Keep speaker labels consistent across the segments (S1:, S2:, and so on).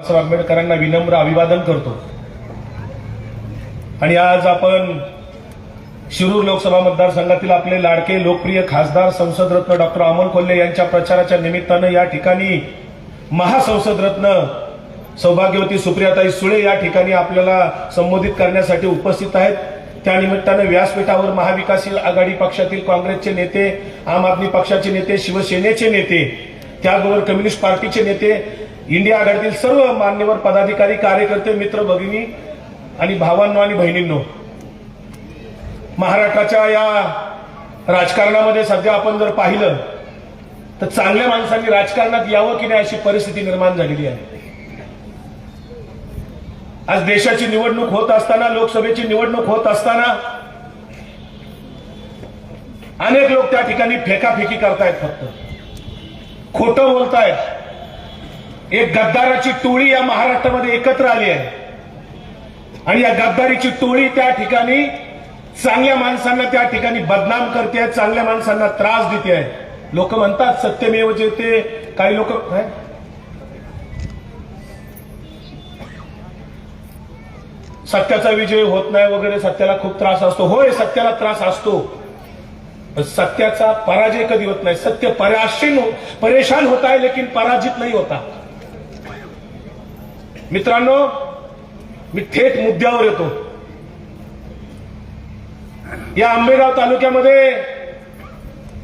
S1: बाबासाहेब आंबेडकरांना विनम्र अभिवादन करतो. आणि आज आपण शिरूर लोकसभा मतदारसंघातील आपले लाडके लोकप्रिय खासदार संसदरत्न डॉक्टर अमोल कोल्हे यांच्या प्रचाराच्या निमित्तानं या ठिकाणी महासंसदरत्न सौभाग्यवती सुप्रियाताई सुळे या ठिकाणी आपल्याला संबोधित करण्यासाठी उपस्थित आहेत. त्यानिमित्तानं व्यासपीठावर महाविकास आघाडी पक्षातील काँग्रेसचे नेते आम आदमी पक्षाचे नेते शिवसेनेचे नेते त्याचबरोबर कम्युनिस्ट पार्टीचे नेते इंडिया आघाडीतील सर्व मान्यवर पदाधिकारी कार्यकर्ते मित्र भगिनी आणि भावांनो आणि बहिणींनो महाराष्ट्राच्या या राजकारणामध्ये सध्या आपण जर पाहिलं तर चांगल्या माणसांनी राजकारणात यावं की नाही अशी परिस्थिती निर्माण झालेली आहे. आज देशाची निवडणूक होत असताना लोकसभेची निवडणूक होत असताना अनेक लोक त्या ठिकाणी फेकाफेकी करतायत फक्त. खोटं बोलतायत. एक गद्दाराची टोळी या महाराष्ट्रामध्ये एकत्र आली आहे. आणि या गद्दारीची टोळी त्या ठिकाणी चांगल्या माणसांना त्या ठिकाणी बदनाम करते चांगल्या माणसांना त्रास देते. आहे लोक म्हणतात सत्यमेव ते काही लोक सत्याचा विजय होत नाही वगैरे सत्याला खूप त्रास असतो. होय सत्याला त्रास असतो. सत्याचा पराजय कधी होत नाही? सत्य पराशीन हो- परेशान होता है लेकिन पराजित नाही होता. मित्रांनो मी थेट मुद्द्यावर येतो. या आंबेगाव तालुक्यामध्ये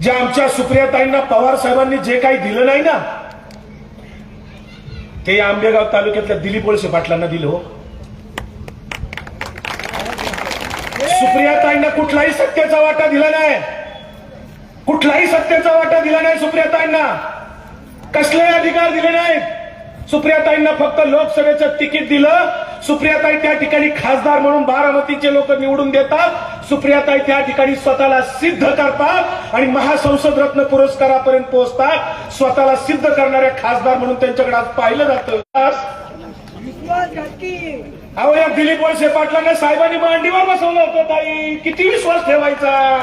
S1: ज्या आमच्या सुप्रियाताईंना पवार साहेबांनी जे काही दिलं नाही ना ते या आंबेगाव तालुक्यातल्या दिलीप वळसे पाटलांना दिलं हो. सुप्रियाताईंना कुठलाही सत्याचा वाटा दिला नाही. कुठलाही सत्याचा वाटा दिला नाही सुप्रियाताईंना कसले अधिकार दिले नाहीत. सुप्रियाताईंना फक्त लोकसभेचं तिकीट दिलं. सुप्रियाताई त्या ठिकाणी खासदार म्हणून बारामतीचे लोक निवडून देतात. सुप्रियाताई त्या ठिकाणी स्वतःला सिद्ध करतात आणि महासंसद रत्न पुरस्कारापर्यंत पोहोचतात. स्वतःला सिद्ध करणाऱ्या खासदार म्हणून त्यांच्याकडे आज पाहिलं जातं. अहो या दिलीप वळसे पाटलांना साहेबांनी मांडीवर बसवलं होतं ताई. किती विश्वास ठेवायचा?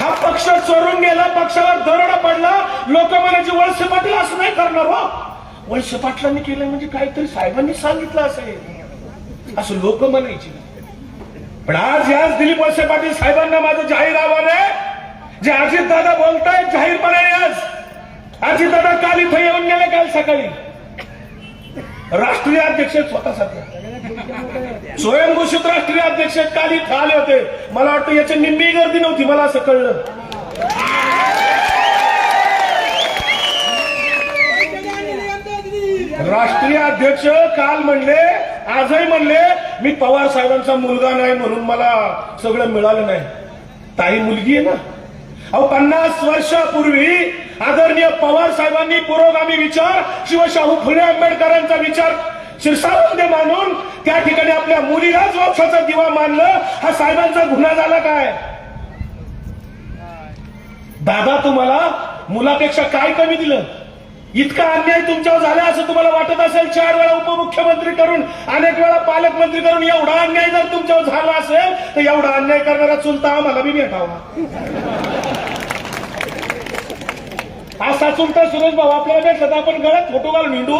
S1: हा पक्ष चोरून गेला पक्षावर दरोडा पडला. लोक म्हणायचे वळसे पाटील असं नाही करणार हो. वळसे पाटलांनी केलं म्हणजे काहीतरी साहेबांनी सांगितलं असेल. असं लोक म्हणायची. पण आज याच दिलीप वळसे पाटील साहेबांना माझं जाहीर आव्हान आहे. जे अजित दादा बोलतायत जाहीरपणाने आज. अजित दादा काल इथं येऊन गेले काल सकाळी. राष्ट्रीय अध्यक्ष स्वतः सध्या स्वयंघोषित राष्ट्रीय अध्यक्ष काल इथं आले होते. मला वाटतं याची निम्मी गर्दी नव्हती मला असं कळलं. राष्ट्रीय अध्यक्ष काल म्हणले आजही म्हणले मी पवार साहेबांचा मुलगा नाही म्हणून मला सगळं मिळालं नाही. ताई मुलगी आहे ना? अहो पन्नास वर्षापूर्वी आदरणीय पवार साहेबांनी पुरोगामी विचार शिवशाहू फुले आंबेडकरांचा विचार शिरसावंत मानून त्या ठिकाणी आपल्या मुलीलाच वंशाचा दिवा मानलं हा साहेबांचा गुन्हा झाला काय? दादा तुम्हाला मुलापेक्षा काय कमी दिलं? इतका अन्याय तुमच्यावर झाला असं तुम्हाला वाटत असेल? चार वेळा उपमुख्यमंत्री करून अनेक वेळा पालकमंत्री करून एवढा अन्याय जर तुमच्यावर झाला असेल तर एवढा अन्याय करणारा चुलता आम्हाला बी भेटावा. असा चुलता सुरेश भाऊ आपल्याला भेटला तर आपण गळ्यात फोटो घालून हिंडू.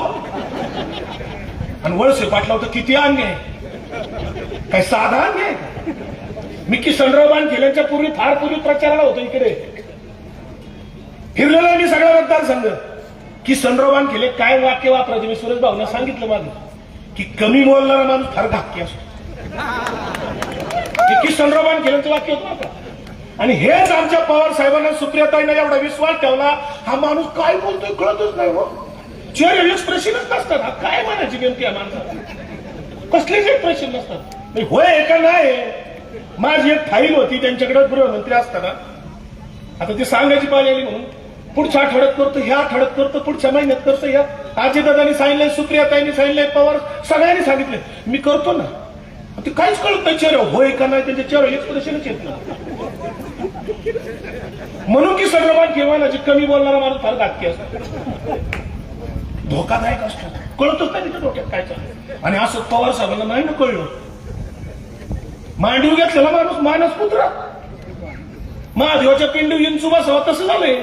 S1: आणि वळसे पाटला होतं किती अन्याय. काय साधा अन्याय मी किसनराव बाण केल्याच्या पूर्वी फार पूर्वी प्रचाराला होतो इकडे. फिरलेलो मी सगळा मतदारसंघ. की सनरोबान केले काय वाक्य वापरायचे? मी सुरेश भाऊना सांगितलं माझं की कमी बोलणारा माणूस फार धाक्य असतो. की सनरोबान केल्याचं वाक्य होतं आणि हेच आमच्या पवार साहेबांना सुप्रियाताईंना एवढा विश्वास ठेवला हा माणूस काय बोलतोय कळतच नाही हो. चेहरे एक्सप्रेशनच नसतात काय म्हणायची नेमकी या माणसाला कसलेच एक्सप्रेशन नसतात. होय का नाही माझी एक फाईल होती त्यांच्याकडे गृहमंत्री असताना. आता ती सांगायची पाहिजे आली म्हणून. पुढच्या आठवड्यात करतो ह्या आठवड्यात करतो पुढच्या महिन्यात करतो ह्या. आजीदादांनी सांगितलंय सुप्रियाताईंनी सांगितलंय पवार सगळ्यांनी सांगितलंय. मी करतो ना. ते काहीच कळत नाही चेहरा होय का नाही त्यांच्या चेहरा एक्सप्रेशनच येत नाही. म्हणून की सगळं केव्हा जे कमी बोलणारा माणूस फार घातकी असतो. धोकादायक असतात. कळतच नाही तिच्या डोक्यात काय चाललं आणि असं पवार साहेबांना नाही ना कळलं. मांडीव घेतलेला माणूस मानस पुत्र महादेवाच्या पिंडी इंचू बसावा तसं झालंय.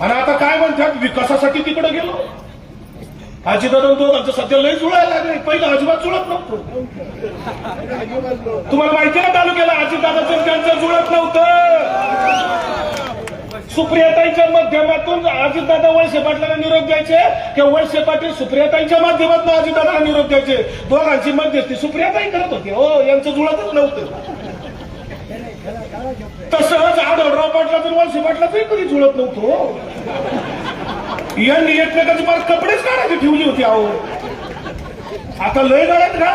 S1: आणि आता काय म्हणतात? विकासासाठी तिकडे गेलो. आजीदादा दोघांचं सध्या लय जुळायला लागले. पहिलं अजिबात जुळत नव्हतं. तुम्हाला माहिती ना तालुक्याला आजीदादाचं त्यांचं जुळत नव्हतं? सुप्रियाताईच्या माध्यमातून अजितदादा वळसे पाटलांना निरोप द्यायचे किंवा वळसे पाटील सुप्रियाताईच्या माध्यमातून अजितदादाला निरोप द्यायचे? दोघांची मध्यस्थी सुप्रियाताई करत होती. हो यांचं जुळतच नव्हतं. तसंच आढळराव पाटलाचं वळसे पाटलाचंही कधी जुळत नव्हतं हो. यांनी एकमेकांचे फार कपडेच काढायची ठेवली होती अहो. आता लय गळ्यात का?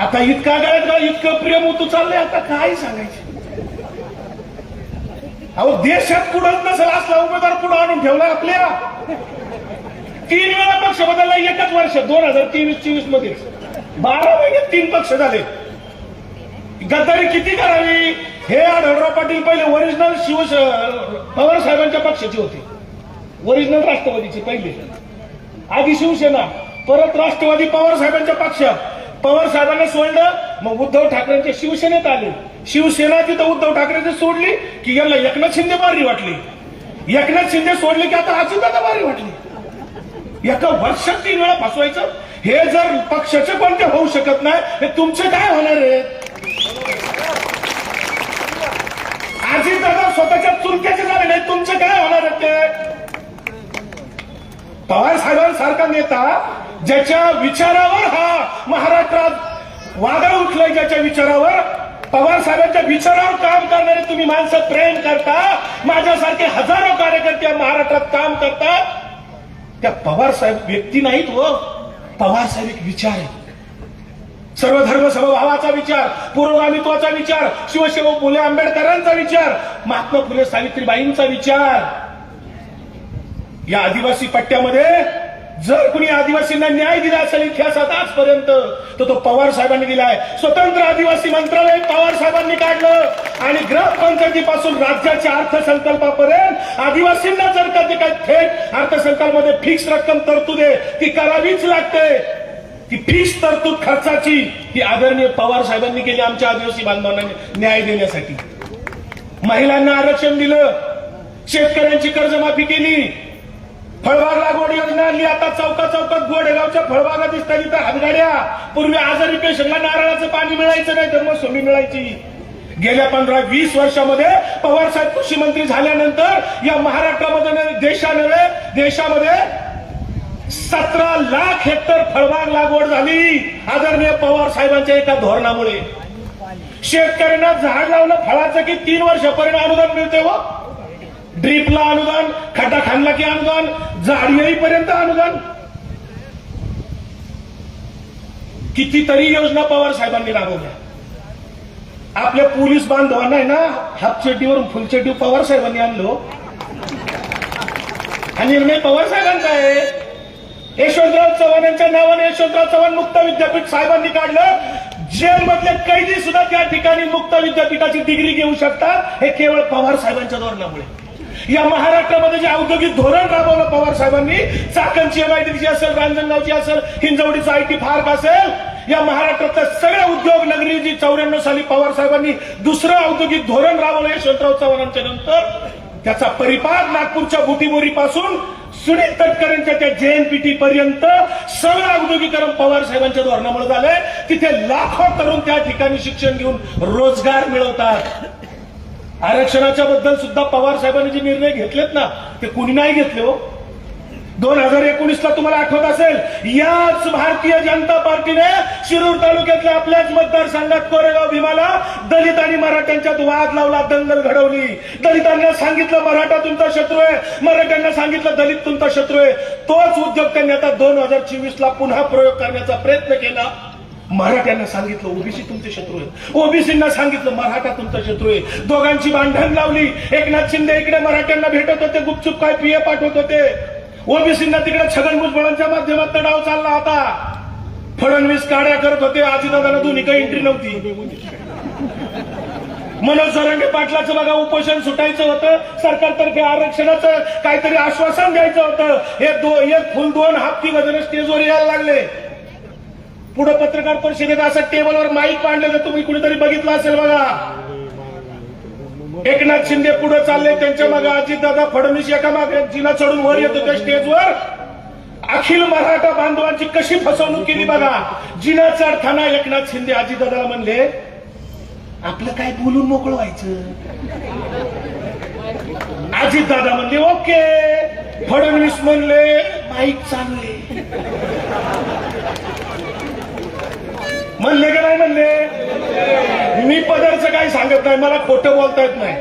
S1: आता इतका गळ्यात का? इतकं प्रेम होतो चाललंय. आता काय सांगायचं? अहो देशात कुठंच नसेल असला उमेदवार पुढे आणून ठेवला आपल्या. तीन वेळा पक्ष बदलला एकच वर्ष दोन हजार तेवीस चोवीसमध्ये. बारा महिन्यात तीन पक्ष झाले. गद्दारी किती करावी? हे आढळराव पाटील पहिले ओरिजिनल शिव पवार साहेबांच्या पक्षाची होती. ओरिजिनल राष्ट्रवादीचे पहिले. आधी शिवसेना परत राष्ट्रवादी पवार साहेबांच्या पक्षात. पवार साहेबांना सोडलं मग उद्धव ठाकरेंच्या शिवसेनेत आले. शिवसेना तिथं उद्धव ठाकरे सोडली की यांना एकनाथ शिंदे बारी वाटली. एकनाथ शिंदे सोडले की आता अजितदादा बारी वाटली. एका वर्षात तीन वेळा फसवायचं. हे जर पक्षाचे कोणते होऊ शकत नाही हे तुमचे काय होणार आहे? अजितदादा स्वतःच्या चुलक्याचे झाले नाही तुमचे काय होणार आहे ते? पवार साहेबांसारखा नेता ज्याच्या विचारावर हा महाराष्ट्रात वादळ उठलंय ज्याच्या विचारावर पवार साहेबांच्या विचारावर काम करणारे तुम्ही माणसं प्रेम करता माझ्यासारखे हजारो कार्यकर्ते महाराष्ट्रात काम करतात. त्या पवार साहेब व्यक्ती नाहीत हो. पवार साहेब एक विचार आहे. सर्व धर्म समभावाचा विचार पुरोगामित्वाचा विचार शिवशिव फुले आंबेडकरांचा विचार महात्मा फुले सावित्रीबाईंचा विचार. या आदिवासी पट्ट्यामध्ये जर कुणी आदिवासींना न्याय दिला असेल इतिहासात आजपर्यंत तर तो पवार साहेबांनी दिलाय. स्वतंत्र आदिवासी मंत्रालय पवार साहेबांनी काढलं आणि ग्रामपंचायतीपासून राज्याच्या अर्थसंकल्पापर्यंत आदिवासींना जर का ते काही थेट अर्थसंकल्पामध्ये फिक्स रक्कम तरतूद आहे ती करावीच लागते. ती फिक्स तरतूद खर्चाची ही आदरणीय पवार साहेबांनी केली आमच्या आदिवासी बांधवांना न्याय देण्यासाठी. महिलांना आरक्षण दिलं. शेतकऱ्यांची कर्जमाफी केली. फळबाग लागवड योजना आणली. आता चौका चौकात गोडेगावच्या फळबागा दिसतात तिथं हातगाड्या. पूर्वी आजारी पेशंटला नारळाचं पाणी मिळायचं नाही तर मग सोमी मिळायची. गेल्या पंधरा वीस वर्षामध्ये पवार साहेब कृषी मंत्री झाल्यानंतर या महाराष्ट्रामध्ये नव्हे, देशामध्ये सतरा लाख हेक्टर फळबाग लागवड झाली. आदरणीय पवार साहेबांच्या एका धोरणामुळे. शेतकऱ्यांना झाड लावलं फळाचं की तीन वर्षापर्यंत अनुदान मिळते व ड्रीपला अनुदान खड्डा खाणला की अनुदान झाड येईपर्यंत अनुदान. कितीतरी योजना पवार साहेबांनी राबवल्या. आपल्या पोलीस बांधवांना आहे ना हाफ चड्डीवरून फुल पवार साहेबांनी आणलो. हा निर्णय पवार साहेबांचा आहे. यशवंतराव चव्हाणांच्या नावाने यशवंतराव चव्हाण मुक्त विद्यापीठ साहेबांनी काढलं. जेलमधले कैदी सुद्धा त्या ठिकाणी मुक्त विद्यापीठाची डिग्री घेऊ शकतात. हे केवळ पवार साहेबांच्या धोरणामुळे. या महाराष्ट्रामध्ये जे औद्योगिक धोरण राबवलं पवार साहेबांनी चाकणची एमआयडीची असेल रांजणगावची असेल हिंजवडीचं आयटी पार्क असेल या महाराष्ट्रातल्या सगळ्या उद्योग नगरी जी चौऱ्याण्णव साली पवार साहेबांनी दुसरं औद्योगिक धोरण राबवलं यशवंतराव चव्हाणांच्या नंतर. त्याचा परिपाक नागपूरच्या बुटीबोरीपासून सुनील तटकरेंच्या त्या जेएनपीटी पर्यंत सगळं औद्योगिकरण पवार साहेबांच्या धोरणामुळे झालंय. तिथे लाखो तरुण त्या ठिकाणी शिक्षण घेऊन रोजगार मिळवतात. आरक्षणाच्या बद्दल सुद्धा पवार साहेबांनी जे निर्णय घेतलेत ना ते कुणी नाही घेतले हो. दोन हजार एकोणीसला तुम्हाला आठवत असेल याच भारतीय जनता पार्टीने शिरूर तालुक्यातल्या आपल्याच मतदारसंघात कोरेगाव भीमाला दलित आणि मराठ्यांच्यात वाद लावला दंगल घडवली. दलितांना सांगितलं मराठा तुमचा शत्रू आहे मराठ्यांना सांगितलं दलित तुमचा शत्रू आहे. तोच उद्योग त्यांनी आता दोन हजार चोवीसला पुन्हा प्रयोग करण्याचा प्रयत्न केला. मराठ्यांना सांगितलं ओबीसी तुमचे शत्रू आहे ओबीसींना सांगितलं मराठा तुमचा शत्रू आहे. दोघांची भांडण लावली. एकनाथ शिंदे इकडे मराठ्यांना भेटत होते गुपचूप काय पिये पाठवत होते. ओबीसींना तिकडे छगन भुजबळांच्या माध्यमातून डाव चालला होता. फडणवीस काड्या करत होते आजीदादांना दोन्ही काही एंट्री नव्हती. मनोज जरांगे पाटलाचं बघा उपोषण सुटायचं होतं. सरकारतर्फे आरक्षणाचं काहीतरी आश्वासन द्यायचं होतं. हे दो एक फुल दोन हापती वजन स्टेजवर यायला लागले. पुढे पत्रकार परिषदेत असं टेबलवर माईक मांडलं तर तुम्ही कुणीतरी बघितलं असेल बघा. एकनाथ शिंदे पुढे चालले त्यांच्या मागे अजितदादा फडणवीस एका मागे जिना चढून वर येतो त्या स्टेजवर. अखिल मराठा बांधवांची कशी फसवणूक केली बघा. जिना चढताना एकनाथ शिंदे अजितदादाला म्हणले आपलं काय बोलून मोकळं व्हायचं? अजितदादा म्हणले ओके. फडणवीस म्हणले माईक चालले म्हणले का नाही म्हणले? मी पदरचं काही सांगत नाही मला खोटं बोलता येत नाही.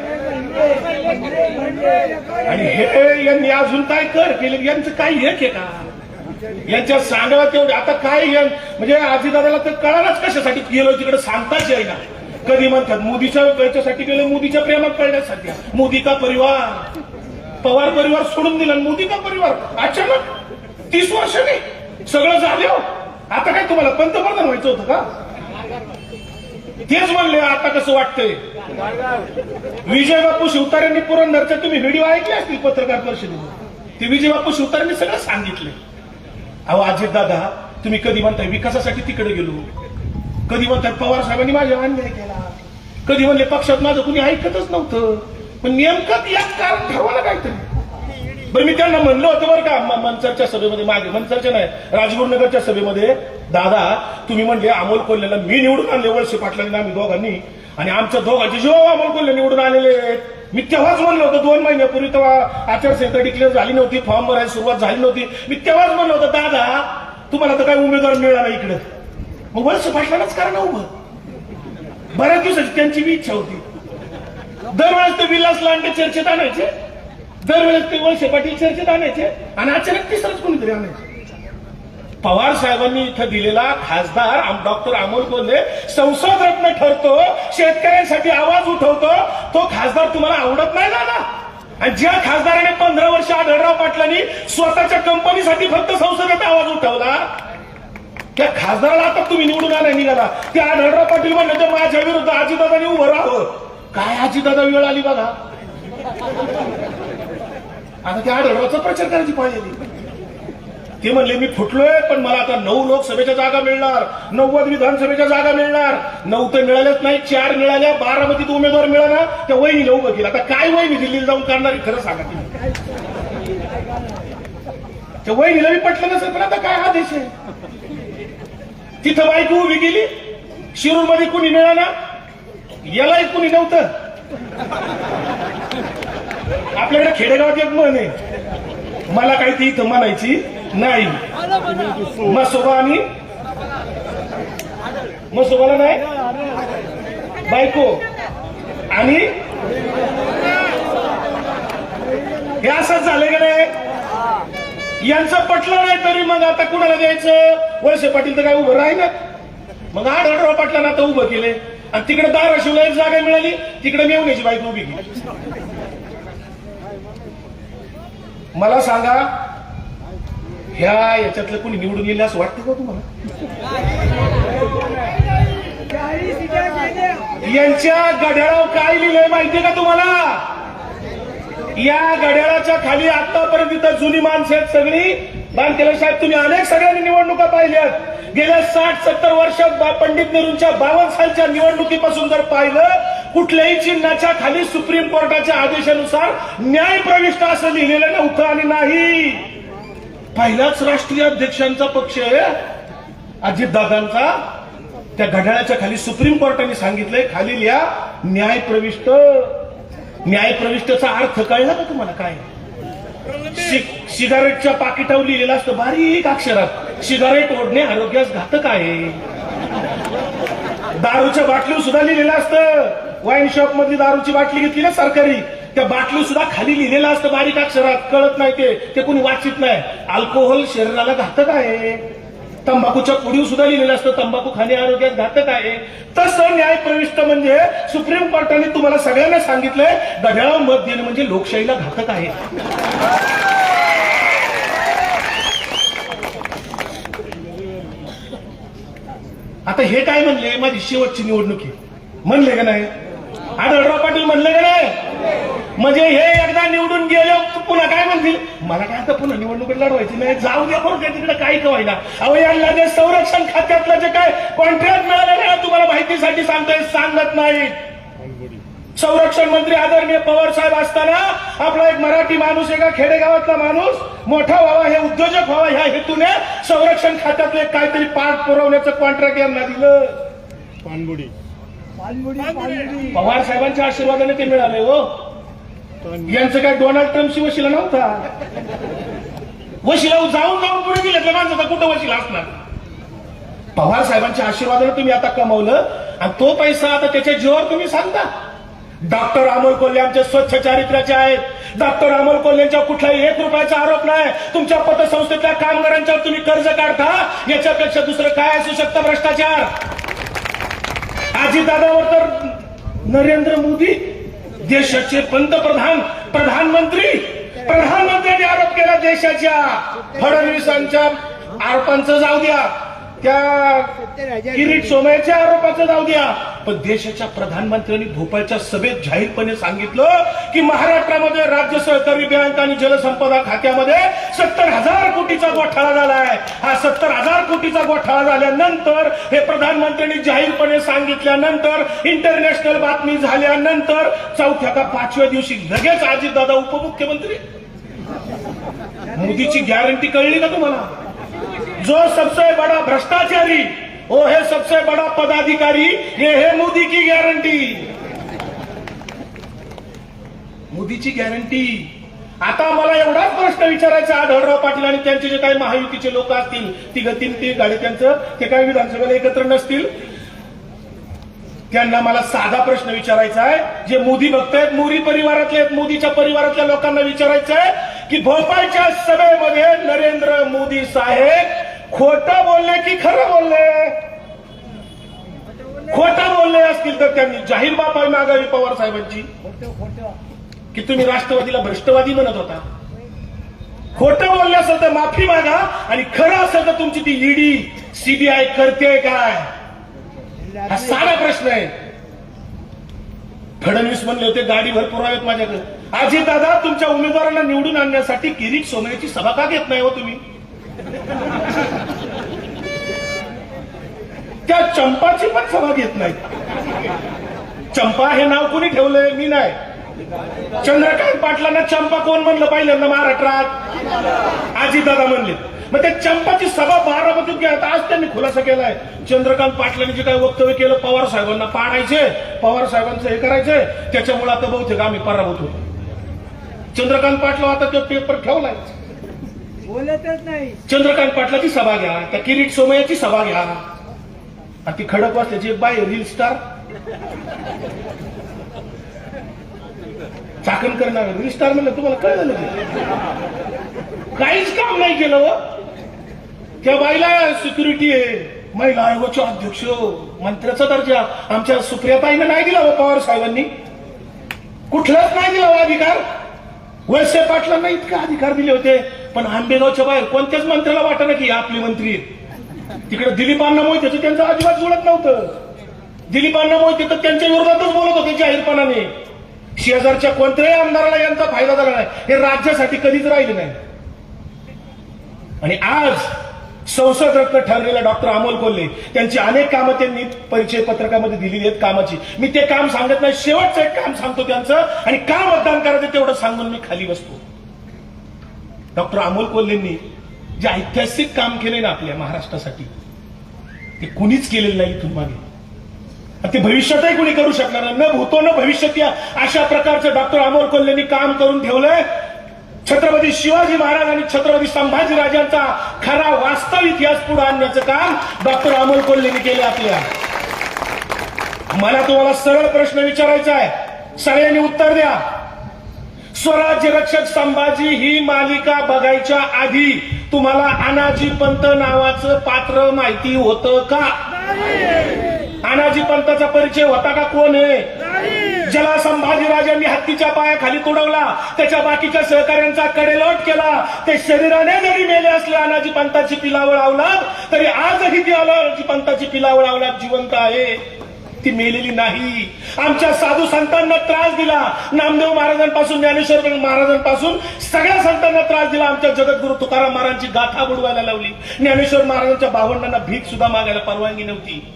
S1: आणि हे यांनी अजून काय कर केले? यांचं काही हे के का? यांच्या सांगायला तेवढे आता काय यां- म्हणजे आजीदादाला तर कळालाच कशासाठी गेलो तिकडे सांगताच ना कधी म्हणतात मोदीच्या याच्यासाठी गेलो मोदीच्या प्रेमात कळण्यासाठी मोदी का परिवार? पवार परिवार सोडून दिला मोदी का परिवार? अचानक तीस वर्षांनी सगळं झालं हो. आता काय तुम्हाला पंतप्रधान व्हायचं होतं का? तेच म्हणले आता कसं वाटतंय? विजय बापू शिवतारेंनी पुरंदरचे तुम्ही व्हिडिओ ऐकले असतील पत्रकार परिषदेमध्ये ते विजय बापू शिवतारेंनी सगळं सांगितले. अहो अजित दादा तुम्ही कधी म्हणताय विकासासाठी तिकडे गेलो? कधी म्हणताय पवार साहेबांनी माझ्या अन्याय केला? कधी म्हणले पक्षात माझं कुणी ऐकतच नव्हतं? पण नेमकं एक कारण ठरवलं काहीतरी. बरं मी त्यांना म्हणलं होतं बरं का मनसरच्या सभेमध्ये मागे मनसरच्या नाही राजगुरुनगरच्या सभेमध्ये दादा तुम्ही म्हणले अमोल कोल्ह्याला मी निवडून आणले वळसे पाटलांनी आम्ही दोघांनी. आणि आमच्या दोघांचे जेव्हा अमोल कोल्हे निवडून आलेले आहेत. मी तेव्हाच म्हणलं होतं दोन महिन्यापूर्वी तेव्हा आचारसंहिता डिक्लेअर झाली नव्हती फॉर्म भरायला सुरुवात झाली नव्हती. मी तेव्हाच म्हणलं होतं दादा तुम्हाला तर काही उमेदवार मिळाला इकडं. मग वळसे पाटलांनाच करा ना उभं. बऱ्याच दिवसाची त्यांची मी इच्छा होती. दरवेळेस ते विलास लांडे चर्चेत आणायचे. दरवेळेस ते वळसे पाटील चर्चेत आणायचे आणि अचानक तिसरंच कोणीतरी आणायचे. पवार साहेबांनी इथं दिलेला खासदार आम- डॉक्टर अमोल कोल्हे संसद रत्न ठरतो शेतकऱ्यांसाठी आवाज उठवतो तो खासदार तुम्हाला आवडत नाही ना आणि ज्या खासदाराने पंधरा वर्ष आढळराव पाटलांनी स्वतःच्या कंपनीसाठी फक्त संसदेत आवाज उठवला त्या खासदाराला आता तुम्ही निवडून आला निघाला. ते आढळराव पाटील म्हणलं तर माझ्या विरुद्ध आजीदादानी उभं राहावं. काय आजीदादा वेळ आली बघा. आता त्या आढळरावचा प्रचार करायची पाहिजे ते म्हणले मी फुटलोय पण मला आता नऊ लोकसभेच्या जागा मिळणार नव्वद विधानसभेच्या जागा मिळणार. नऊ तर मिळाल्याच नाही चार मिळाल्या बारामतीत उमेदवार मिळाला त्या वहिनीला उभं केलं. आता काय वहिनी दिल्लीला जाऊन करणार खरं सांगा ती त्या वहिनीला मी पटलं नसेल पण आता काय हा देश आहे? तिथं बायको उभी गेली शिरूरमध्ये कुणी मिळाला? यालाही कुणी नव्हतं. आपल्याकडे खेडेगावात एक म्हण आहे. मला काही ती इथं म्हणायची नाही. मसोबा आणि मसोबाला नाही? बायको. आणि हे असंच झालं का नाही? यांचं पटलं नाही तरी मग आता कुणाला द्यायचं? वळसे पाटील तर काय उभं राहिलं मग आठ आठराव पाटलांना आता उभं केले आणि तिकडे दाराशिवला एक जागा मिळाली. तिकडे मेवण्याची बायको उभी केली. मला सांगा ह्या याच्यातलं कोणी निवडून येईल असं वाटतं का तुम्हाला? यांच्या गड्याळावर काय लिहिलंय माहितीये का तुम्हाला? या गड्याळाच्या खाली आतापर्यंत इथं जुनी माणसं आहेत सगळी. बांधकेला साहेब तुम्ही अनेक सगळ्यांनी निवडणुका पाहिल्यात. गेल्या साठ सत्तर वर्षात बा- पंडित नेहरूंच्या बावन सालच्या निवडणुकीपासून जर पाहिलं कुठल्याही चिन्हाच्या खाली सुप्रीम कोर्टाच्या आदेशानुसार न्याय प्रविष्ट असं लिहिलेलं नव्हतं आणि नाही. पहिलाच राष्ट्रीय अध्यक्षांचा पक्ष आहे. अजितदादांचा. त्या घड्याळाच्या खाली सुप्रीम कोर्टाने सांगितलंय खाली लिहा न्याय प्रविष्ट. न्याय प्रविष्टचा अर्थ कळला का तुम्हाला काय? सिगारेटच्या पाकिटावर लिहिलेलं असतं बारीक अक्षरात. सिगारेट ओढणे आरोग्यास घातक आहे. दारूच्या बाटलीवर सुद्धा लिहिलेलं असतं. वाईन शॉप मधली दारूची बाटली घेतली ना सरकारी त्या बाटली सुद्धा खाली लिहिलेलं असतं बारीक अक्षरात. कळत नाही ते. ते कोणी वाचित नाही. अल्कोहोल शरीराला घातक आहे. तंबाखूच्या पुढीव सुद्धा लिहिलेलं असतं तंबाखू खाणे आरोग्यात घातक आहे. तसं न्याय प्रविष्ट म्हणजे सुप्रीम कोर्टाने तुम्हाला सगळ्यांना सांगितलंय गढ्याळा मत देणं म्हणजे लोकशाहीला घातक आहे. आता हे काय म्हणले? माझी शेवटची निवडणूक आहे. म्हणले का नाही? आढळराव पाटील म्हणले का नाही? म्हणजे हे एकदा निवडून गेले पुन्हा काय म्हणतील मला काय आता पुन्हा निवडणुकीत लढवायची नाही. जाऊ द्या बरं का तिकडे काही कवायला. अहो यांना जे संरक्षण खात्यातलं जे काय कॉन्ट्रॅक्ट मिळालं ना तुम्हाला माहितीसाठी सांगतोय सांगत नाही संरक्षण मंत्री आदरणीय पवार साहेब असताना आपला एक मराठी माणूस एका खेडेगावातला माणूस? मोठा व्हावा हे उद्योजक व्हावा ह्या हेतूने संरक्षण खात्यातले काहीतरी पाठ पुरवण्याचं कॉन्ट्रॅक्ट यांना दिलं.
S2: पानबुडी.
S1: पवार साहेबांच्या आशीर्वादाने ते मिळाले हो. यांचं काय डोनाल्ड ट्रम्पशी वशिला नव्हता? वशिला जाऊन जाऊन पुढे गेले माणसं तर कुठं वशिला असणार? पवार साहेबांच्या आशीर्वादाने तुम्ही आता कमवलं आणि तो पैसा आता त्याच्या जीवावर तुम्ही सांगता. डॉक्टर अमोल कोल्हे आमचे स्वच्छ चारित्र्याचे आहेत. डॉक्टर अमोल कोल्हेंच्या कुठलाही एक रुपयाचा आरोप नाही. तुमच्या पतसंस्थेतल्या कामगारांच्यावर तुम्ही कर्ज काढता याच्यापेक्षा दुसरं काय असू शकतं भ्रष्टाचार? अजितदादावर तर नरेंद्र मोदी देशाचे पंतप्रधान प्रधानमंत्री प्रधानमंत्र्यांनी आरोप केला देशाच्या फडणवीसांच्या आरोपांचं जाऊ द्या त्या किरीट सोमयाच्या आरोपाचं जाऊ द्या. पण देशाच्या प्रधानमंत्र्यांनी भोपाळच्या सभेत जाहीरपणे सांगितलं की महाराष्ट्रामध्ये राज्य सहकारी बँक आणि जलसंपदा खात्यामध्ये सत्तर हजार कोटीचा घोटाळा झालाय. हा सत्तर हजार कोटीचा गोठाळा झाल्यानंतर हे प्रधानमंत्र्यांनी जाहीरपणे सांगितल्यानंतर इंटरनॅशनल बातमी झाल्यानंतर चौथ्या का पाचव्या दिवशी लगेच अजितदादा उपमुख्यमंत्री. मोदीची गॅरंटी कळली का तुम्हाला? जो सबसे बड़ा भ्रष्टाचारी वो है सबसे बड़ा पदाधिकारी ये है मोदी की गॅरंटी मोदीची गॅरंटी आता मला एवढाच प्रश्न विचारायचा आढळराव पाटील आणि त्यांचे जे काही महायुतीचे लोक असतील तिघ तीन तीन गाडी त्यांचं ते काही विधानसभेला एकत्र नसतील. त्यांना मला साधा प्रश्न विचारायचा आहे जे मोदी बघतायत मोदी परिवारातले आहेत मोदीच्या परिवारातल्या लोकांना विचारायचं आहे की भोपाळच्या सभेमध्ये नरेंद्र मोदी साहेब खोटं बोलले की खरं बोलले? खोटं बोलले असतील तर त्यांनी जाहीर बापाई मागावी पवार साहेबांची. की तुम्ही राष्ट्रवादीला भ्रष्टवादी म्हणत होता. खोटं बोलले असेल तर माफी मागा आणि खरं असेल तर तुमची ती ईडी सीबीआय करते काय? हा साधा प्रश्न आहे. फडणवीस म्हणले होते गाडी भरपूर आहेत माझ्याकडे. अजित दादा तुमच्या उमेदवारांना निवडून आणण्यासाठी किरीट सोमय्याची सभा का घेत नाही हो तुम्ही? त्या चंपाची पण सभा घेत नाही चंपा हे नाव कोणी ठेवलंय? मी नाही. चंद्रकांत पाटलांना चंपा कोण म्हणलं? पहिल्यांदा महाराष्ट्रात. अजितदादा म्हणले. मग त्या चंपाची सभा बारामतीत घ्या आज त्यांनी खुलासा केलाय. चंद्रकांत पाटलांनी जे काही वक्तव्य केलं पवार साहेबांना पाडायचे. पवार साहेबांचं हे करायचंय त्याच्यामुळे आता बहुतेक आम्ही पराभूत होतो. चंद्रकांत पाटला आता तो पेपर ठेवलाय.
S2: बोलतच नाही.
S1: चंद्रकांत पाटलाची सभा घ्या. त्या किरीट सोमय्याची सभा घ्या. आणि ती खडक वाचल्याची एक बाय रील स्टार चाकण करणार रील स्टार म्हणलं तुम्हाला कळलं ना काहीच काम नाही केलं हो. त्या बाईला सिक्युरिटी आहे. महिला आयोगाचे अध्यक्ष मंत्र्याचा दर्जा. आमच्या सुप्रियाताईनं नाही दिला हो पवार साहेबांनी. कुठलाच नाही दिला हो, अधिकार. वळसे पाटलांना इतका अधिकार दिले होते. पण आंबेगावच्या बाहेर कोणत्याच मंत्र्याला वाटणं की आपली आपले मंत्री आहेत. तिकडे दिलीपांना मोहिते त्यांचं अजिबात जुळत नव्हतं. दिलीपांना मोहिते तर त्यांच्या विरोधातच बोलत होते जाहीरपणाने. शेजारच्या कोणत्याही आमदाराला यांचा फायदा झाला नाही. हे राज्यासाठी कधीच राहिले नाही. आणि आज संसद रत्न ठरलेला डॉक्टर अमोल कोल्हे त्यांची अनेक कामं त्यांनी परिचय पत्रकामध्ये दिलेली आहेत कामाची. मी ते काम सांगत नाही. शेवटचं एक काम सांगतो त्यांचं. आणि का मतदान करायचं तेवढं सांगून मी खाली बसतो. डॉक्टर अमोल कोल्हेंनी जे ऐतिहासिक काम केले ना आपल्या महाराष्ट्रासाठी ते कुणीच केलेलं नाही इथून मागे. ते भविष्यातही कुणी करू शकणार न भूतो न भविष्यात या अशा प्रकारचं डॉक्टर अमोल कोल्हेंनी काम करून ठेवलंय. छत्रपती शिवाजी महाराज आणि छत्रपती संभाजी राजांचा खरा वास्तव इतिहास पुढे आणण्याचं काम डॉक्टर अमोल कोल्हेंनी केलं आपल्या. मला तुम्हाला सरळ प्रश्न विचारायचा आहे. सगळ्यांनी उत्तर द्या. स्वराज्य रक्षक संभाजी ही मालिका बघायच्या आधी तुम्हाला अनाजी पंत नावाचं पात्र माहिती होतं का? अनाजी पंताचा परिचय होता का? कोण आहे? ज्याला संभाजी राजांनी हत्तीच्या पायाखाली तुडवला त्याच्या बाकीच्या सहकाऱ्यांचा कडेलोट केला ते शरीराने जरी मेले असले अनाजी पंताची पिलावळ अवलाद तरी आजही ती अनाजी पंताची पिलावळ अवलाद जिवंत आहे. ती मेलेली नाही. आमच्या साधू संतांना त्रास दिला. नामदेव महाराजांपासून ज्ञानेश्वर महाराजांपासून सगळ्या संतांना त्रास दिला. आमच्या जगद्गुरु तुकाराम महाराजांची गाथा बुडवायला लावली. ज्ञानेश्वर महाराजांच्या भावंडांना भीक सुद्धा मागायला परवानगी नव्हती.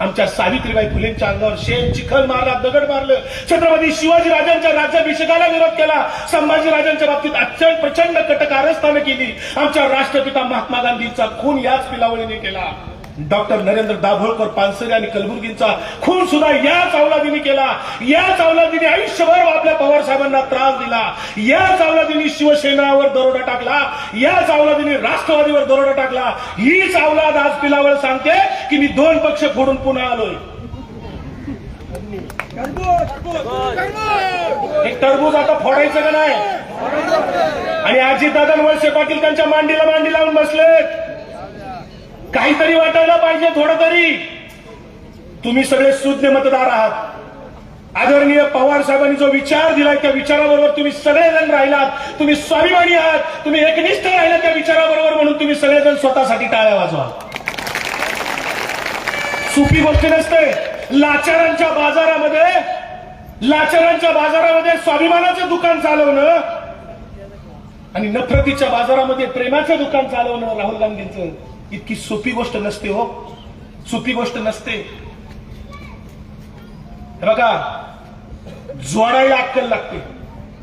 S1: आमच्या सावित्रीबाई फुलेंच्या अंगावर शेण चिखल मारला दगड मारलं. छत्रपती शिवाजी राजांच्या राज्याभिषेकाला विरोध केला. संभाजी राजांच्या बाबतीत अत्यंत प्रचंड कटक आरस्थानं केली. आमच्या राष्ट्रपिता महात्मा गांधींचा खून याच पिलावळीने केला. डॉक्टर नरेंद्र दाभोळकर पानसरे आणि कलबुर्गींचा खून सुद्धा याच अवलादीने केला. याच अवलादीने आयुष्यभर आपल्या पवार साहेबांना त्रास दिला. याच अवलादीने शिवसेनावर दरोडा टाकला. याच अवलादीने राष्ट्रवादीवर दरोडा टाकला. हीच अवलाद आज पिलावर सांगते की मी दोन पक्ष फोडून पुन्हा आलोय. एक टरबूज आता फोडायचं का नाही? आणि आजी दादा वळसे पाटील त्यांच्या मांडीला मांडी लावून बसलेत. काहीतरी वाटायला पाहिजे थोडं तरी तुम्ही सगळे सुज्ञ मतदार आहात. आदरणीय पवार साहेबांनी जो विचार दिलाय त्या विचाराबरोबर तुम्ही सगळेजण राहिलात. तुम्ही स्वाभिमानी आहात. तुम्ही एकनिष्ठ राहिला त्या विचाराबरोबर म्हणून तुम्ही सगळेजण स्वतःसाठी टाळ्या वाजवा. सुखी गोष्ट नसते. लाचारांच्या बाजारामध्ये लाचारांच्या बाजारामध्ये स्वाभिमानाचं दुकान चालवणं आणि नफरतीच्या बाजारामध्ये प्रेमाचं दुकान चालवणं राहुल गांधींचं. इतकी सोपी गोष्ट नसते हो. सोपी गोष्ट नसते. हे बघा जोडायला अक्कल लागते.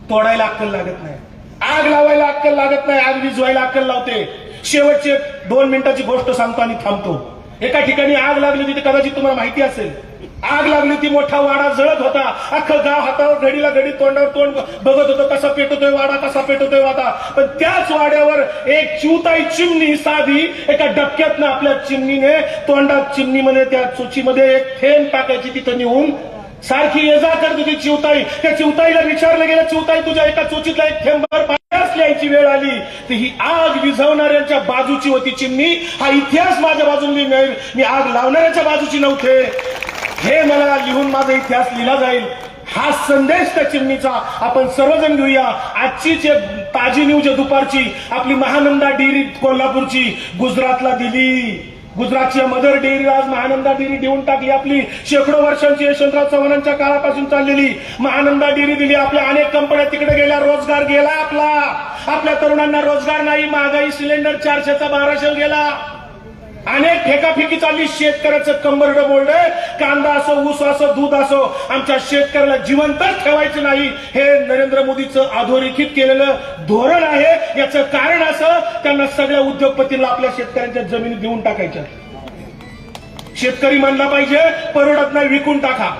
S1: तोडायला अक्कल लागत नाही. आग लावायला अक्कल लागत नाही. आग विजवायला अक्कल लावते. शेवटचे दोन मिनिटाची गोष्ट सांगतो आणि थांबतो. एका ठिकाणी आग लागली तिथे कदाचित तुम्हाला माहिती असेल. आग लागली ती मोठा वाडा जळत होता. अख्खं गाव हातावर घडीला घडी तोंडावर तोंड बघत होतं कसा पेटतोय वाडा कसा पेटतोय वाडा. पण त्याच वाड्यावर एक चिवताई चिमणी साधी एका डबक्यातनं आपल्या चिमणीने तोंडात चिमणीमध्ये त्या चुचीमध्ये एक थेंब टाकायची तिथं नेऊन सारखी ये जा करत होती चिवताई. त्या चिवताईला विचारलं गेलं चिवताई तुझ्या एका चोचीतला एक थेंबर पाण्यास लिहायची वेळ आली. तर ही आग विझवणाऱ्यांच्या बाजूची होती चिमणी. हा इतिहास माझ्या बाजूने नाही मी आग लावणाऱ्याच्या बाजूची नव्हते. हे मला लिहून माझा इतिहास लिहिला जाईल. हा संदेश त्या चिमणीचा. आपण सर्वजण घेऊया. आजची जे ताजी न्यूज आहे दुपारची आपली महानंदा डेअरी कोल्हापूरची गुजरातला दिली. गुजरातच्या मदर डेअरी आज महानंदा डेअरी देऊन टाकली आपली. शेकडो वर्षांची यशवंतराव चव्हाणांच्या काळापासून चाललेली. महानंदा डेअरी दिली आपल्या अनेक कंपन्या तिकडे गेल्या रोजगार गेला आपला. आपल्या तरुणांना रोजगार नाही महागाई सिलेंडर चारशेचा बाराशे गेला. अनेक फेकाफेकी चालली शेतकऱ्याचं कंबरड बोलड कांदा असो ऊस असो दूध असो आमच्या शेतकऱ्याला जिवंतच ठेवायचं नाही. हे नरेंद्र मोदीचं अधोरेखित केलेलं धोरण आहे. याचं कारण असं त्यांना सगळ्या उद्योगपतींना आपल्या शेतकऱ्यांच्या जमिनी देऊन टाकायच्या. शेतकरी म्हणला पाहिजे परवडत नाही विकून टाका.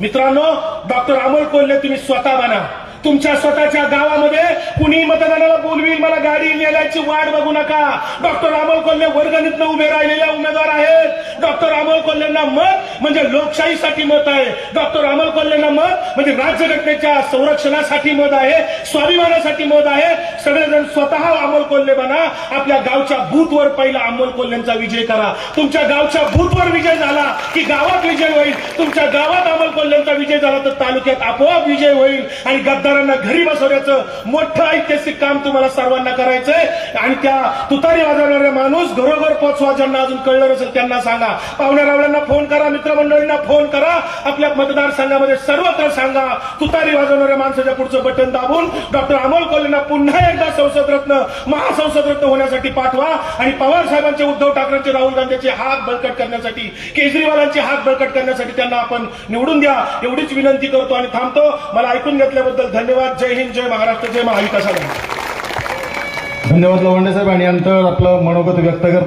S1: मित्रांनो डॉक्टर अमोल कोल्हे तुम्ही स्वतः बना तुमच्या स्वतःच्या गावामध्ये कुणी मतदानाला बोलवील मला गाडी नेल्याची वाट बघू नका. डॉक्टर अमोल कोल्हे वर्गणीतनं उभे राहिलेल्या उमेदवार आहेत. डॉक्टर अमोल कोल्हेंना मत म्हणजे लोकशाहीसाठी मत आहे. डॉक्टर अमोल कोल्हेंना मत म्हणजे राज्यघटनेच्या संरक्षणासाठी मत आहे स्वाभिमानासाठी मत आहे. सगळेजण स्वतः अमोल कोल्हे बना. आपल्या गावच्या बूथवर पहिला अमोल कोल्हेंचा विजय करा. तुमच्या गावच्या बूथवर विजय झाला की गावात विजय होईल. तुमच्या गावात अमोल कोल्हेंचा विजय झाला तर तालुक्यात आपोआप विजय होईल आणि गद्दारांना घरी बसवण्याचं मोठं ऐतिहासिक काम तुम्हाला सर्वांना करायचंय. आणि त्या तुतारी वाजवणारे माणूस घरोघर पोचवा ज्यांना अजून कळलं नसेल त्यांना सांगा. पाहुण्या रावळ्यांना फोन करा मित्रमंडळींना फोन करा आपल्या मतदारसंघामध्ये सर्वत्र सांगा. तुतारी वाजवणाऱ्या माणसाच्या पुढचं बटन दाबून डॉक्टर अमोल कोल्हेंना पुन्हा एकदा संसद रत्न महासंसद रत्न होण्यासाठी पाठवा. आणि पवार साहेबांचे उद्धव ठाकरेंचे राहुल गांधीचे हात बळकट करण्यासाठी केजरीवालांचे हात बळकट करण्यासाठी त्यांना आपण निवडून द्या. एवढीच विनंती करतो आणि थांबतो. मला ऐकून घेतल्याबद्दल धन्यवाद जय हिंद जय महाराष्ट्र जय महाविकास
S3: धन्यवाद लवंडे साहेब. आणि अंतर आपलं मनोगत व्यक्त करतो.